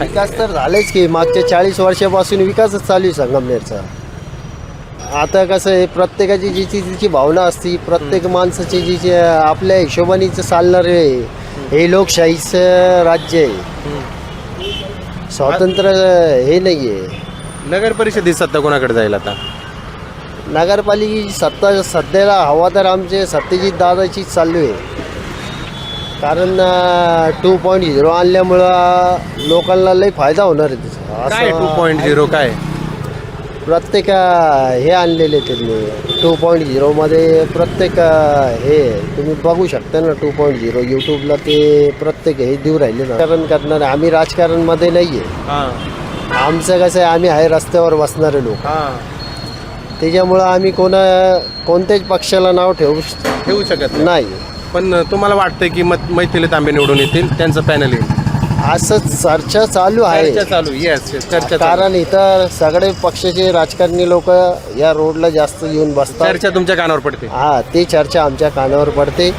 विकास तर झालेच की मागच्या चाळीस वर्षापासून विकासच चालू आहे संगमनेरचा. आता कसं आहे प्रत्येकाची जिची तिची भावना असती प्रत्येक माणसाची जी जी आपल्या हिशोबानेच चालणार आहे हे लोकशाहीचं राज्य आहे. स्वातंत्र्य हे नाही आहे. नगर परिषदेत सत्ता कोणाकडे जाईल आता? नगरपालिकेची सत्ता सध्याला हवा तर आमचे सत्यजित दादाची चालू आहे. कारण टू पॉईंट झिरो आणल्यामुळं लोकांना लई फायदा होणार आहे त्याचा काय टू पॉईंट झिरो काय? प्रत्येक अं, हे आणलेले त्यांनी. टू पॉईंट झिरोमध्ये प्रत्येक अं, हे तुम्ही बघू शकता ना टू पॉईंट झिरो यूट्यूबला ते प्रत्येक हे देऊ राहिले ना. राजकारण करणार. आम्ही राजकारणमध्ये नाही आहे हां. आमचं कसं आहे आम्ही आहे रस्त्यावर बसणारे लोक. हां. त्याच्यामुळं आम्ही कोणा कोणत्याच पक्षाला नाव ठेवू श- ठेवू शकत नाही. नाही. पण तुम्हाला वाटतंय की मत मैथिली तांबे निवडून येतील? त्यांचं पॅनल येईल. असं चर्चा चालू आहे. चर्चा चालू येस चर्चा चालू. कारण इथं सगळे पक्षाचे राजकारणी लोक या रोडला जास्त येऊन बसतात. चर्चा तुमच्या कानावर पडते. हा ती चर्चा आमच्या कानावर पडते.